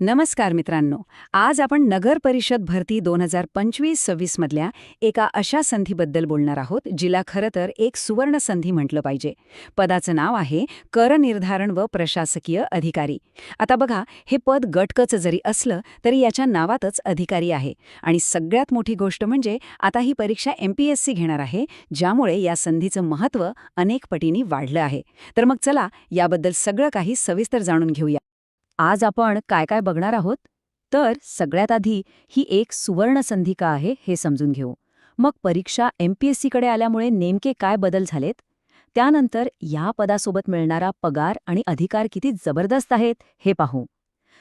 नमस्कार मित्रांनो आज आपण नगर परिषद भरती दोन हजार पंचवीस सव्वीस मधल्या एका अशा संधीबद्दल बोलणार आहोत जिला खरं तर एक सुवर्ण संधी म्हटलं पाहिजे. पदाचं नाव आहे कर निर्धारण व प्रशासकीय अधिकारी. आता बघा हे पद गटकचं जरी असलं तरी याच्या नावातच अधिकारी आहे. आणि सगळ्यात मोठी गोष्ट म्हणजे आता ही परीक्षा एम पी एस सी घेणार आहे ज्यामुळे या संधीचं महत्त्व अनेक पटींनी वाढलं आहे. तर मग चला याबद्दल सगळं काही सविस्तर जाणून घेऊया. आज आपण काय काय बघणार आहोत? तर सगळ्यात आधी ही एक सुवर्ण संधी का आहे हे समजून घेऊ. मग परीक्षा एमपीएससीकडे आल्यामुळे नेमके काय बदल झालेत? त्यानंतर या पदासोबत मिळणारा पगार आणि अधिकार किती जबरदस्त आहेत हे पाहू.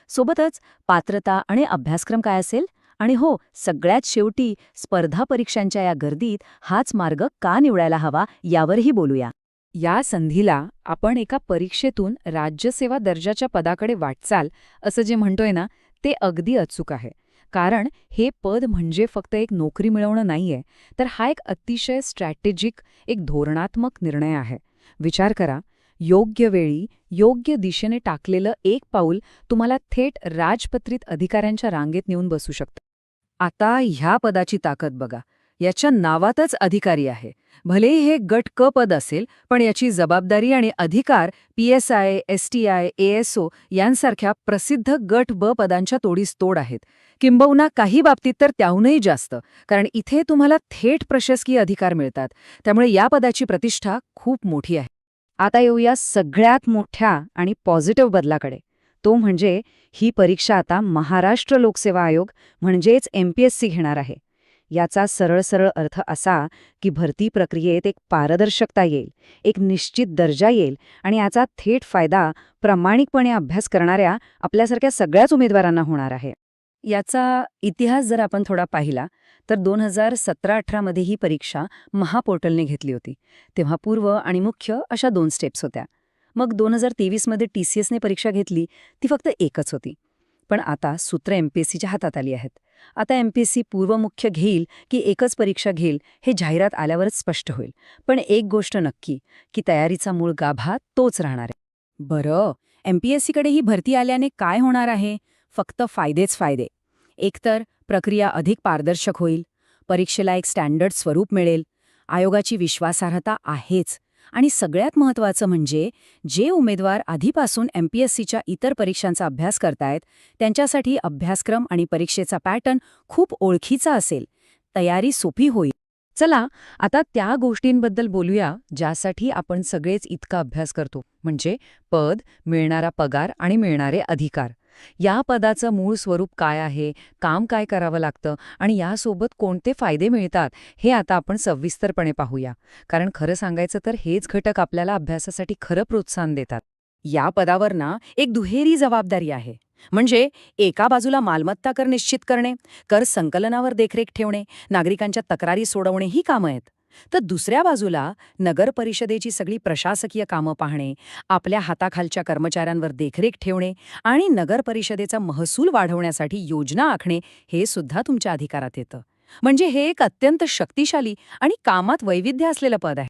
सोबतच पात्रता आणि अभ्यासक्रम काय असेल? आणि हो सगळ्यात शेवटी स्पर्धा परीक्षांच्या या गर्दीत हाच मार्ग का निवडायला हवा यावरही बोलूया. या संधीला आपण एका परीक्षेतून राज्यसेवा दर्जाच्या पदाकडे वाटचाल असं जे म्हणतोय ना ते अगदी अचूक आहे. कारण हे पद म्हणजे फक्त एक नोकरी मिळवणं नाहीये तर हा एक अतिशय स्ट्रॅटेजिक एक धोरणात्मक निर्णय आहे. विचार करा योग्य वेळी योग्य दिशेने टाकलेलं एक पाऊल तुम्हाला थेट राजपत्रित अधिकाऱ्यांच्या रांगेत नेऊन बसू शकतं. आता ह्या पदाची ताकद बघा. याच्या नावातच अधिकारी आहे. भलेही हे गट क पद असेल पण याची जबाबदारी आणि अधिकार P S I S T I ASO यांसारख्या प्रसिद्ध गट ब पदांच्या तोडीस तोड आहेत. किंबहुना काही बाबतीत तर त्याहूनही जास्त कारण इथे तुम्हाला थेट प्रशासकीय अधिकार मिळतात. त्यामुळे या पदाची प्रतिष्ठा खूप मोठी आहे. आता येऊया सगळ्यात मोठ्या आणि पॉझिटिव्ह बदलाकडे. तो म्हणजे ही परीक्षा आता महाराष्ट्र लोकसेवा आयोग म्हणजेच एमपीएससी घेणार आहे. याचा सरळ सरळ अर्थ असा की भरती प्रक्रियेत एक पारदर्शकता येईल एक निश्चित दर्जा येईल आणि याचा थेट फायदा प्रामाणिकपणे अभ्यास करणाऱ्या आपल्यासारख्या सगळ्याच उमेदवारांना होणार आहे. याचा इतिहास जर आपण थोडा पाहिला तर दोन हजार सतरा अठरामध्ये ही परीक्षा महापोर्टलने घेतली होती. तेव्हा पूर्व आणि मुख्य अशा दोन स्टेप्स होत्या. मग दोन हजार तेवीसमध्ये टी सी एसने परीक्षा घेतली ती फक्त एकच होती. पण आता सूत्र एमपीएससीच्या हातात आली आहेत. आता एमपीएससी पूर्व मुख्य घेईल की एकच परीक्षा घेईल हे जाहिरात आल्यावरच स्पष्ट होईल. पण एक गोष्ट नक्की की तयारीचा मूळ गाभा तोच राहणार आहे. बरं एमपीएससीकडे ही भरती आल्याने काय होणार आहे? फक्त फायदेच फायदे. एकतर प्रक्रिया अधिक पारदर्शक होईल परीक्षेला एक स्टँडर्ड स्वरूप मिळेल आयोगाची विश्वासार्हता आहेच. आणि सगळ्यात महत्त्वाचं म्हणजे जे उमेदवार आधीपासून एमपीएससीच्या इतर परीक्षांचा अभ्यास करतायत त्यांच्यासाठी अभ्यासक्रम आणि परीक्षेचा पॅटर्न खूप ओळखीचा असेल. तयारी सोपी होईल. चला आता त्या गोष्टींबद्दल बोलूया ज्यासाठी आपण सगळेच इतका अभ्यास करतो. म्हणजे पद मिळणारा पगार आणि मिळणारे अधिकार. या पदाचं मूळ स्वरूप काय आहे? काम काय करावं लागतं? आणि यासोबत कोणते फायदे मिळतात? हे आता आपण सविस्तरपणे पाहूया. कारण खरं सांगायचं तर हेच घटक आपल्याला अभ्यासासाठी खरं प्रोत्साहन देतात. या पदावर ना एक दुहेरी जबाबदारी आहे. म्हणजे एका बाजूला मालमत्ता कर निश्चित करणे कर संकलनावर देखरेख ठेवणे नागरिकांच्या तक्रारी सोडवणे ही कामं आहेत. तर दुसऱ्या बाजूला नगर परिषदेची सगळी प्रशासकीय कामं पाहणे आपल्या हाताखालच्या कर्मचाऱ्यांवर देखरेख ठेवणे आणि नगर परिषदेचा महसूल वाढवण्यासाठी योजना आखणे हे सुद्धा तुमच्या अधिकारात येतं. म्हणजे हे एक अत्यंत शक्तिशाली आणि कामात वैविध्य असलेलं पद आहे.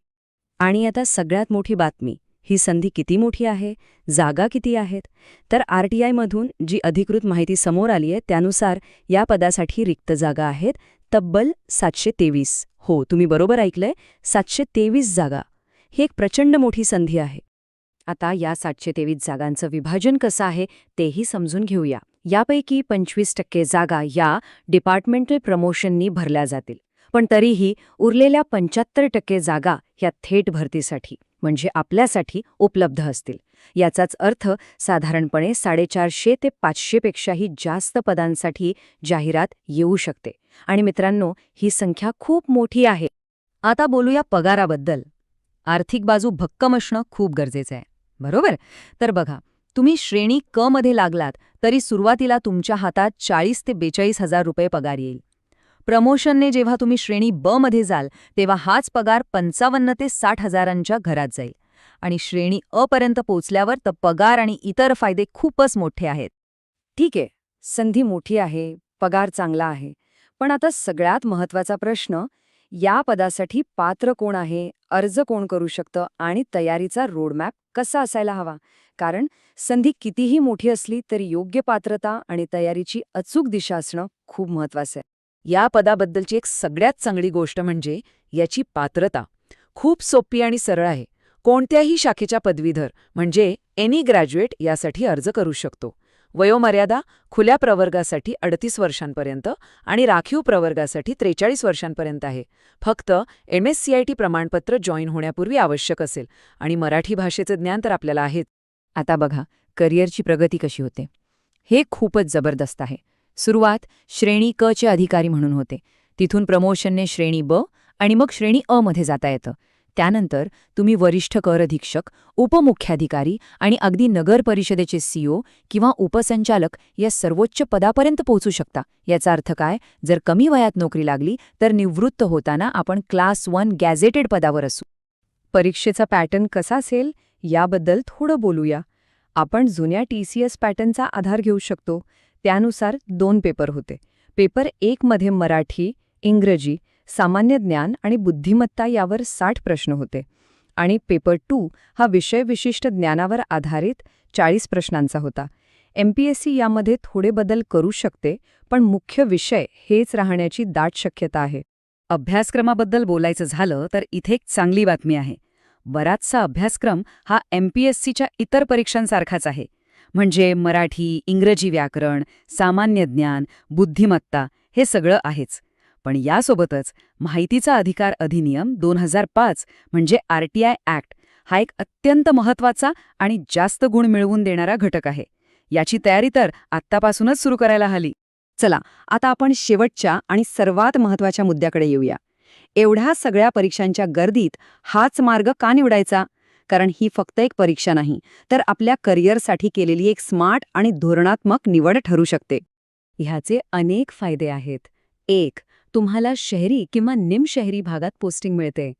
आणि आता सगळ्यात मोठी बातमी. ही संधी किती मोठी आहे? जागा किती आहेत? तर आर टी आयमधून जी अधिकृत माहिती समोर आली आहे त्यानुसार या पदासाठी रिक्त जागा आहेत. तब्बल सातशे तेवीस. हो तुम्ही बरोबर ऐकलंय. सातशे तेवीस जागा. ही एक प्रचंड मोठी संधी आहे. आता या सातशे तेवीस जागांचं विभाजन कसं आहे तेही समजून घेऊया. यापैकी पंचवीस टक्के जागा या डिपार्टमेंटल प्रमोशननी भरल्या जातील. पण तरीही उरलेल्या पंच्याहत्तर टक्के जागा या थेट भरतीसाठी म्हणजे आपल्यासाठी उपलब्ध असतील. याचाच अर्थ साधारणपणे साडेचारशे ते पाचशेपेक्षाही जास्त पदांसाठी जाहिरात येऊ शकते. आणि मित्रांनो ही संख्या खूप मोठी आहे. आता बोलूया पगाराबद्दल. आर्थिक बाजू भक्कम असणं खूप गरजेचं आहे. बरोबर? तर बघा तुम्ही श्रेणी क मध्ये लागलात तरी सुरुवातीला तुमच्या हातात चाळीस ते बेचाळीस हजार रुपये पगार येईल. प्रमोशनने जेव्हा तुम्ही श्रेणी ब मध्ये जाल तेव्हा हाच पगार पंचावन्न ते साठ हजारांच्या घरात जाईल. आणि श्रेणी अ पर्यंत पोचल्यावर तर पगार आणि इतर फायदे खूपच मोठे आहेत. ठीक आहे. संधी मोठी आहे पगार चांगला आहे. पण आता सगळ्यात महत्त्वाचा प्रश्न या पदासाठी पात्र कोण आहे अर्ज कोण करू शकतं आणि तयारीचा रोडमॅप कसा असायला हवा? कारण संधी कितीही मोठी असली तरी योग्य पात्रता आणि तयारीची अचूक दिशा असणं खूप महत्वाचं आहे. या पदाबद्दलची एक सगळ्यात चांगली गोष्ट म्हणजे याची पात्रता. खूप सोपी आणि सरळ आहे. कोणत्याही शाखेच्या पदवीधर म्हणजे एनी ग्रॅज्युएट यासाठी अर्ज करू शकतो. वयोमर्यादा खुल्या प्रवर्गासाठी अडतीस वर्षांपर्यंत आणि राखीव प्रवर्गासाठी त्रेचाळीस वर्षांपर्यंत आहे. फक्त M S C I T प्रमाणपत्र जॉईन होण्यापूर्वी आवश्यक असेल आणि मराठी भाषेचं ज्ञान तर आपल्याला आहेच. आता बघा करिअरची प्रगती कशी होते. हे खूपच जबरदस्त आहे. सुरुवात श्रेणी क चे अधिकारी म्हणून होते. तिथून प्रमोशनने श्रेणी ब आणि मग श्रेणी अ मध्ये जाता येतं. त्यानंतर तुम्ही वरिष्ठ कर अधीक्षक उपमुख्याधिकारी आणि अगदी नगर परिषदेचे सीओ किंवा उपसंचालक या सर्वोच्च पदापर्यंत पोहोचू शकता. याचा अर्थ काय? जर कमी वयात नोकरी लागली तर निवृत्त होताना आपण क्लास वन गॅझेटेड पदावर असू. परीक्षेचा पॅटर्न कसा असेल? याबद्दल थोडं बोलूया. आपण जुन्या टी सी एस पॅटर्नचा आधार घेऊ शकतो. त्यानुसार दोन पेपर होते. पेपर एक मध्ये मराठी इंग्रजी सामान्य ज्ञान आणि बुद्धिमत्ता यावर साठ प्रश्न होते. आणि पेपर टू हा विषयविशिष्ट ज्ञानावर आधारित चाळीस प्रश्नांचा होता. एमपीएससी यामध्ये थोडे बदल करू शकते पण मुख्य विषय हेच राहण्याची दाट शक्यता आहे. अभ्यासक्रमाबद्दल बोलायचं झालं तर इथे एक चांगली बातमी आहे. बराचसा अभ्यासक्रम हा एमपीएससीच्या इतर परीक्षांसारखाच आहे. म्हणजे मराठी इंग्रजी व्याकरण सामान्य ज्ञान बुद्धिमत्ता हे सगळं आहेच. पण यासोबतच माहितीचा अधिकार अधिनियम दोन हजार पाच म्हणजे आर टी आय ॲक्ट हा एक अत्यंत महत्त्वाचा आणि जास्त गुण मिळवून देणारा घटक आहे. याची तयारी तर आत्तापासूनच सुरू करायला हली चला आता आपण शेवटच्या आणि सर्वात महत्त्वाच्या मुद्द्याकडे येऊया. एवढ्या सगळ्या परीक्षांच्या गर्दीत हाच मार्ग का निवडायचा? कारण ही फक्त एक परीक्षा नाही तर आपल्या करिअरसाठी केलेली एक स्मार्ट आणि धोरणात्मक निवड ठरू शकते. ह्याचे अनेक फायदे आहेत. एक तुम्हाला शहरी किंवा निमशहरी भागात पोस्टिंग मिळते.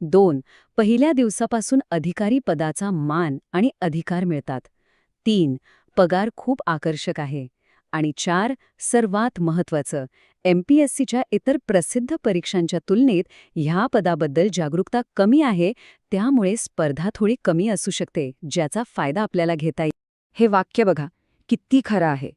दोन पहिल्या दिवसापासून अधिकारी पदाचा मान आणि अधिकार मिळतात. तीन पगार खूप आकर्षक आहे. आणि चार सर्वात महत्त्वाचं एमपीएससीच्या इतर प्रसिद्ध परीक्षांच्या तुलनेत ह्या पदाबद्दल जागरूकता कमी आहे त्यामुळे स्पर्धा थोडी कमी असू शकते ज्याचा फायदा आपल्याला घेता येईल. हे वाक्य बघा किती खरं आहे.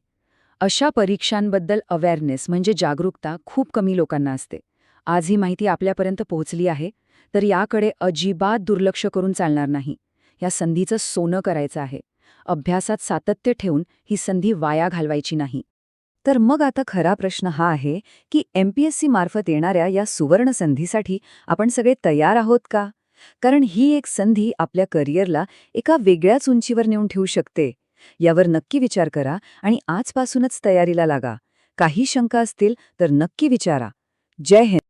अशा परीक्षांबद्दल अवेअरनेस म्हणजे जागरूकता खूप कमी लोकांना असते. आज ही माहिती आपल्यापर्यंत पोहोचली आहे तर याकडे अजिबात दुर्लक्ष करून चालणार नाही. या संधीचं सोनं करायचं आहे. अभ्यासात सातत्य ठेवून ही संधी वाया घालवायची नाही. तर मग आता खरा प्रश्न हा आहे की एम पी एस सी मार्फत येणाऱ्या या सुवर्ण संधीसाठी आपण सगळे तयार आहोत का? कारण ही एक संधी आपल्या करिअरला एका वेगळ्याच उंचीवर नेऊन ठेवू शकते. यावर नक्की विचार करा आणि आजपासूनच तयारीला लागा. काही शंका असतील तर नक्की विचारा. जय हिंद.